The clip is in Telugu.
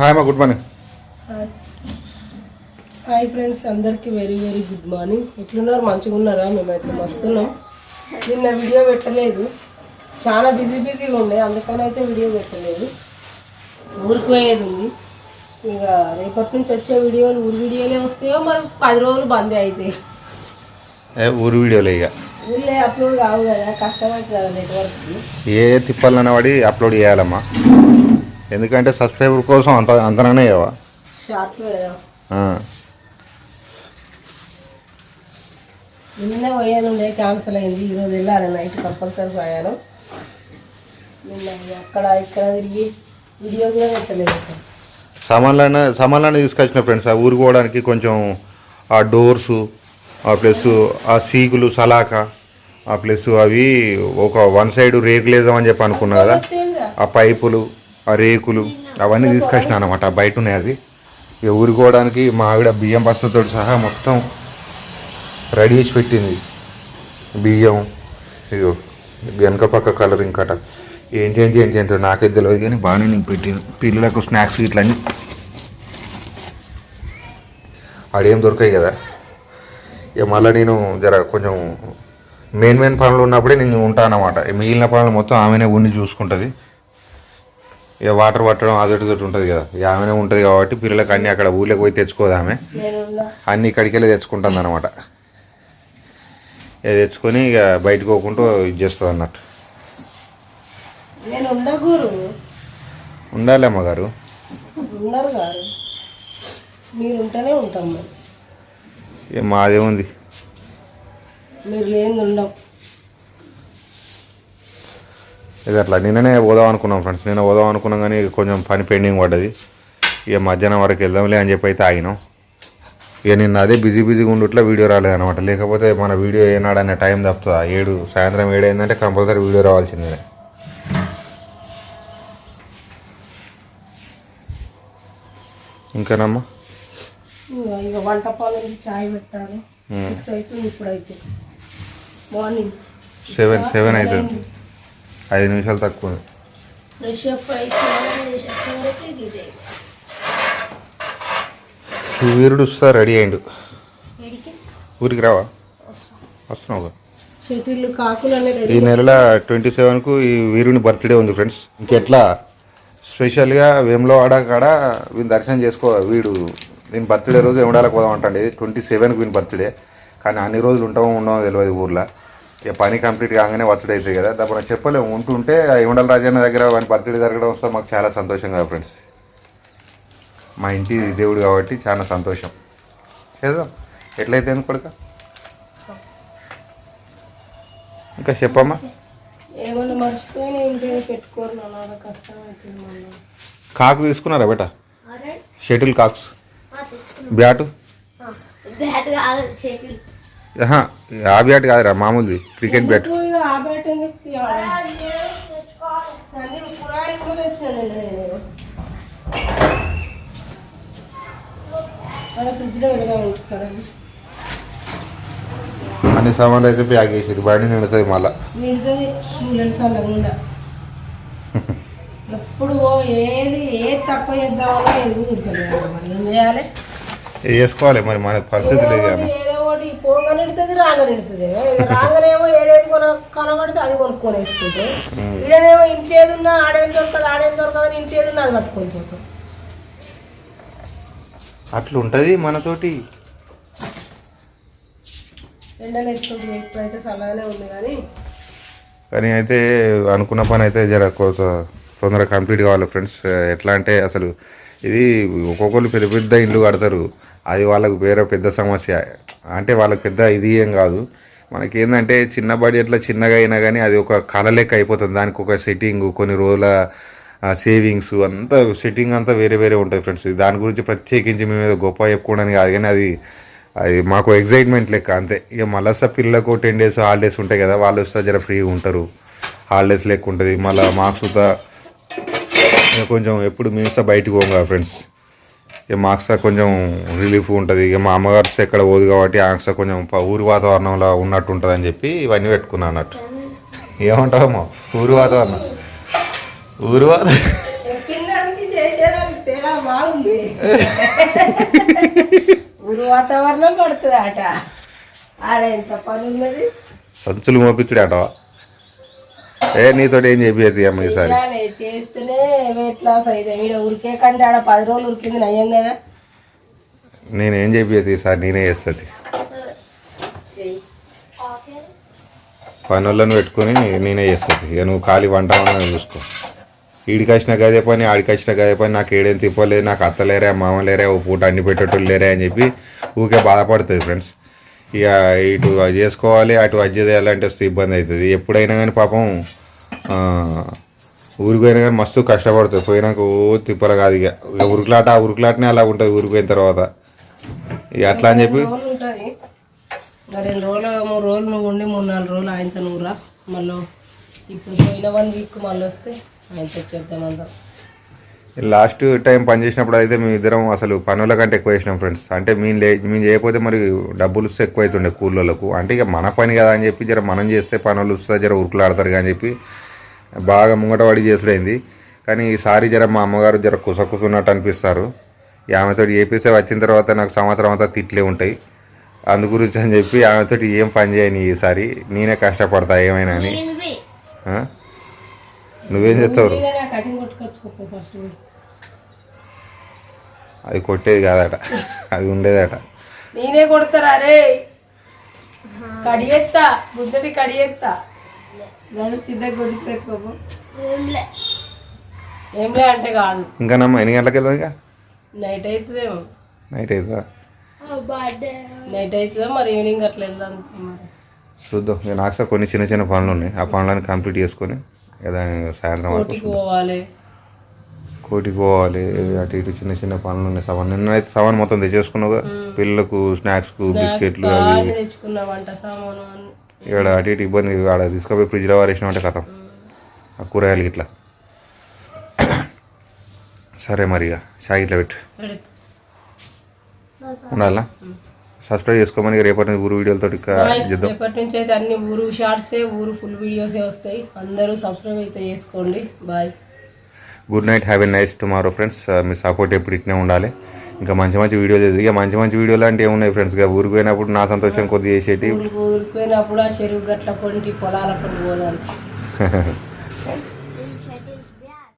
హాయ్ మా గుడ్ మార్నింగ్. హాయ్ ఫ్రెండ్స్ అందరికీ వెరీ వెరీ గుడ్ మార్నింగ్ ఎట్లున్నారు? మంచిగా ఉన్నారా? మేమైతే మస్తున్నాం. నిన్న వీడియో పెట్టలేదు. చాలా బిజీ బిజీగా ఉండే. అందుకని అయితే వీడియో పెట్టలేదు. ఊరికి పోయేది ఉంది. ఇక రేపటి నుంచి వచ్చే వీడియోలు ఊరి వీడియోలే వస్తాయో మరి పది రోజులు బంద్ అవుతాయి ఊరు వీడియోలే ఇక. ఊళ్ళే అప్లోడ్ కావు కదా కష్టమవుతుంది కదా నెట్వర్క్కి ఏ తిప్పాలన్న వాడి అప్లోడ్ చేయాలమ్మా. ఎందుకంటే సబ్స్క్రైబర్ కోసం అంత అంతనే ఆ. నిన్న క్యాన్సిల్ అయింది. ఈరోజు వెళ్ళాలి నైట్ కంపల్సరీ పోయాను. నిన్న అక్కడ ఇక్కడ తిరిగి వీడియో కూడా పెట్టలేదు సామాన్లన్నీ తీసుకొచ్చిన ఫ్రెండ్స్ ఆ ఊరికి పోవడానికి కొంచెం ఆ డోర్సు ఆ ప్లస్ ఆ సీకులు సలాక ఆ ప్లస్ అవి ఒక వన్ సైడ్ రేకులు వేద్దామని చెప్పి అనుకున్నా కదా ఆ పైపులు రేకులు అవన్నీ తీసుకొచ్చిన అనమాట బయట ఉన్నాయి అవి. ఇక మా ఆవిడ బియ్యం బస్తతో సహా మొత్తం రెడీ చేసి పెట్టింది. బియ్యం ఇగో వెనక పక్క కలర్ కట ఏంటి ఏంటి ఏంటి ఏంటో నాకైతే తెలియదు కానీ బాగానే నేను పెట్టింది పిల్లలకు స్నాక్స్ ఇట్లన్నీ ఆడేం దొరకాయి కదా. ఇక మళ్ళీ నేను జర కొంచెం మెయిన్ మెయిన్ పనులు ఉన్నప్పుడే నేను ఉంటాను అనమాట మిగిలిన పనులు మొత్తం ఆమెనే ఉండి చూసుకుంటుంది. ఇక వాటర్ పట్టడం అదొకటి ఇదొకటి ఉంటుంది కదా. ఇక ఆమెనే ఉంటుంది కాబట్టి పిల్లలకు అన్నీ అక్కడ ఊళ్ళోకి పోయి తెచ్చుకోదు ఆమె. నేను అన్ని ఇక్కడికి వెళ్ళి తెచ్చుకుంటుంది అనమాట ఇక తెచ్చుకొని ఇక బయటకు పోకుండా ఇది చేస్తుంది అన్నట్టు. ఉండాలి అమ్మగారు మాదేముంది? మీరు లేని ఉండం ఇది అట్లా. నిన్ననే పోదాం అనుకున్నాం ఫ్రెండ్స్. నిన్న పోదాం అనుకున్నాం కానీ కొంచెం పని పెండింగ్ పడ్డది. ఇక మధ్యాహ్నం వరకు వెళ్దాంలే అని చెప్పి అయితే ఆగినాం. ఇక నిన్న అదే బిజీ బిజీగా ఉండుట్లా వీడియో రాలేదన్నమాట లేకపోతే మన వీడియో ఏనాడనే టైం తప్పుతుందా? ఏడు సాయంత్రం ఏడు అయిందంటే కంపల్సరీ వీడియో రావాల్సిందే. ఇంకానమ్మా? ఇక ఇక వంట చాయ్ పెట్టాలి. సిక్స్ అవుతుంది ఇప్పుడైతే. మార్నింగ్ సెవెన్ సెవెన్ అవుతుంది. ఐదు నిమిషాలు తక్కువ. వీరుడు వస్తా రెడీ అయిండు. ఊరికి రావా? వస్తున్నావు ఈ నెల ట్వంటీ సెవెన్కు ఈ వీరుని బర్త్డే ఉంది ఫ్రెండ్స్. ఇంకెట్లా స్పెషల్గా వేములవాడ కాడ వీని దర్శనం చేసుకో వీడు వీని బర్త్డే రోజు ఎముడాలకు పోదాం అంటండి. ట్వంటీ సెవెన్కి వీని బర్త్డే. కానీ అన్ని రోజులు ఉంటామో ఉండమో తెలియదు ఊర్లో. ఇక పని కంప్లీట్ కాగానే బర్త్డే అవుతుంది కదా. దాని మనం చెప్పలేము. ఉంటుంటే ఆ ఎముడల రాజన్న దగ్గర వాని బర్త్డే జరగడం వస్తే మాకు చాలా సంతోషం కదా ఫ్రెండ్స్. మా ఇంటి దేవుడు కాబట్టి చాలా సంతోషం. చేద్దాం. ఎట్లయితే కొడుక? ఇంకా చెప్పమ్మా. కాకు తీసుకున్నారా బేట? Shuttle cocks. బ్యాటు? బ్యాట్ కాదు షటిల్. ఆ బ్యాట్ కాదురా మామూలుది క్రికెట్ బ్యాట్. బయట? అన్ని సామాన్లు అయితే ప్యాక్ చేసేది బండి నిండుతుంది మళ్ళా. ఎప్పుడు ఏది ఏది తక్కువ చేద్దామన్నా చేసుకోవాలి మరి మన పరిస్థితి లేదు పోగా నిండుతుంది రాగా నిండుతుంది. రాగానేమో ఏడేది కొన కనబడితే అది కొనుక్కొని వేసుకుంటే. ఈడనేమో ఇంట్లో ఏది ఉన్నా ఆడేం దొరకదు ఆడేం దొరకదు అని ఇంట్లో ఏది ఉన్నా అది పట్టుకొని పోతాం. అట్లా ఉంటుంది మనతోటి. ఎండలు ఎట్లుంటుంది ఇప్పుడైతే చల్లగానే ఉంది కానీ. కానీ అయితే అనుకున్న పని అయితే జర కొంత తొందరగా కంప్లీట్ కావాలి ఫ్రెండ్స్. ఎట్లా అంటే అసలు ఇది ఒక్కొక్కరు పెద్ద పెద్ద ఇండ్లు కడతారు. అది వాళ్ళకు వేరే పెద్ద సమస్య. అంటే వాళ్ళకి పెద్ద ఇది ఏం కాదు. మనకి ఏంటంటే చిన్న బడ్జెట్లో చిన్నగా అయినా కానీ అది ఒక కళ లెక్క అయిపోతుంది. దానికి ఒక సెట్టింగ్ కొన్ని రోజుల సేవింగ్స్ అంతా సెట్టింగ్ అంతా వేరే వేరే ఉంటుంది ఫ్రెండ్స్ దాని గురించి ప్రత్యేకించి మేము ఏదో గొప్ప చెప్పుకోవడానికి కాదు కానీ అది అది మాకు ఎగ్జైట్మెంట్ లెక్క అంతే. ఇక మళ్ళీ పిల్లలకు టెన్ డేస్ హాలిడేస్ ఉంటాయి కదా వాళ్ళు వస్తే జర ఫ్రీగా ఉంటారు. హాలిడేస్ లెక్క ఉంటుంది. మళ్ళీ మార్క్స్ ఇక కొంచెం ఎప్పుడు మేము వస్తా బయటకు పోం కదా ఫ్రెండ్స్ ఇక మార్క్స్ కొంచెం రిలీఫ్ ఉంటుంది. ఇక మా అమ్మగారు ఎక్కడ పోదు కాబట్టి ఆక్స కొంచెం ఊరి వాతావరణంలో ఉన్నట్టు ఉంటుంది అని చెప్పి ఇవన్నీ పెట్టుకున్నాను అన్నట్టు. ఏమంటావమ్మా? ఊరి వాతావరణం. ఊరి వాతావరణం ఊరు వాతావరణం పడుతుంది ఆట ఆడ ఎంత పని ఉన్నది? సంచులు మోపించుడు ఏ నీతోటి ఏం చెప్పేది అమ్మ ఈసారి? చేస్తేనే వెయిట్ లాస్ అయితే వీడు ఉరికే కంటే ఆడ పది రోజులు ఉరికింది కదా. నేనేం చెప్పేది ఈసారి? నేనే చేస్తుంది. పనులను పెట్టుకొని నేనే చేస్తుంది. ఇక నువ్వు ఖాళీ వంట వంట చూసుకో. ఈడికి వచ్చిన గదే పని ఆడికి వచ్చిన గదే పని. నాకు ఏడేం తిప్పలేదు నాకు అత్త లేరా మామ లేరా ఓ పూట అన్ని పెట్టేటోళ్ళు లేరా అని చెప్పి ఊకే బాధపడుతుంది ఫ్రెండ్స్ ఇక ఇటు చేసుకోవాలి అటు అది చేయాలంటే వస్తే ఇబ్బంది అవుతుంది. ఎప్పుడైనా కానీ పాపం ఊరికి పోయినా కానీ మస్తు కష్టపడుతుంది పోయినాక ఓ తిప్పలు కాదు ఇక. ఇక ఉరుకులాట ఆ ఉరుకులాటనే అలా ఉంటుంది ఊరికి పోయిన తర్వాత. ఇక అట్లా అని చెప్పి రెండు రోజులు మూడు రోజులు నువ్వు ఉండి మూడు నాలుగు రోజులు ఆయనతో నువ్వు రా. మళ్ళీ ఇప్పుడు పోయిన వన్ వీక్ మళ్ళీ వస్తే ఆయనతో అందరం లాస్ట్ టైం పని చేసినప్పుడు అయితే మేము ఇద్దరం అసలు పనుల కంటే ఎక్కువ చేసినాం ఫ్రెండ్స్. అంటే మేము లే మేము చేయకపోతే మరి డబ్బులు వస్తే ఎక్కువ అవుతుండే కూలోళ్ళకు. అంటే ఇక మన పని కదా అని చెప్పి జర మనం చేస్తే పనులు వస్తే జర ఉరుకులాడతారు అని చెప్పి బాగా ముంగట పడి చేసుడైంది. కానీ ఈసారి జర మా అమ్మగారు జర కుసకుసున్నట్టు అనిపిస్తారు. ఈ ఆమెతో చేపిస్తే వచ్చిన తర్వాత నాకు సంవత్సరం అంతా తిట్లే ఉంటాయి. అందు గురించి అని చెప్పి ఆమెతో ఏం పని చేయని ఈసారి నేనే కష్టపడతా ఏమైనా అని? నువ్వేం చేస్తావు? నీగానే ఆ కటింగ్ కొట్టుకొచ్చుకో ఫస్ట్. అది కొట్టేది కాదట. అది ఉండేదట. నేనే కొడతారా రే? కడిగేస్తా బుద్ధటి కడిగేస్తా నన్ను చిన్నగా కొట్టించుకొచ్చుకోపు ఏంలే ఏంలే అంటే కాదు. ఇంకా నమ్మ ఎన్ని గంటలకు వెళ్దాం ఇక? నైట్ అవుతుందేమో నైట్ అవుతుందా బర్త్డే. నైట్ అవుతుందో మరి ఈవినింగ్ అట్లా వెళ్దాం మరి. చూద్దాం. ఇక నాకు సార్ కొన్ని చిన్న చిన్న పనులు ఉన్నాయి. ఆ పనులను కంప్లీట్ చేసుకొని దాని సాయంత్రం వరకు కోటికి పోవాలి. కోటికి పోవాలి. అటు ఇటు చిన్న చిన్న పనులు ఉన్నాయి. సవన్ నిన్న అయితే సవన్ మొత్తం తెచ్చేసుకున్నావు పిల్లలకు స్నాక్స్కు బిస్కెట్లు అవి తెచ్చుకున్నా వంట సామాను అన్ని. ఇక్కడ అటు ఇటు ఇబ్బంది ఆడ తీసుకుపోయి ఫ్రిడ్జ్లో వారేసినామంటే కథం. ఆ కూరగాయలు ఇట్లా సరే మరి ఇక షాయి ఇట్లా పెట్టు. ఉండాలా? సబ్స్క్రైబ్ చేసుకోమని రేపటి నుంచి ఊరు వీడియోలతో రేపటి నుంచి అయితే అన్ని ఊరు షార్ట్సే ఊరు ఫుల్ వీడియోసే వస్తాయి. అందరూ సబ్స్క్రైబ్ అయితే చేసుకోండి. Bye. Good night have a nice tomorrow friends me support ఎప్పుడు ఇట్నే ఉండాలి. ఇంకా మంచి మంచి వీడియోలు చేసి ఇక మంచి మంచి వీడియోలు అంటే ఏమున్నాయి ఫ్రెండ్స్ ఇక ఊరికి పోయినప్పుడు నా సంతోషం కొద్దిగా చేసేటి ఊరికి ఊరికి పోయినప్పుడు ఆ చెరువు గట్ల పొంటి పొలాల పొంటి పోదాం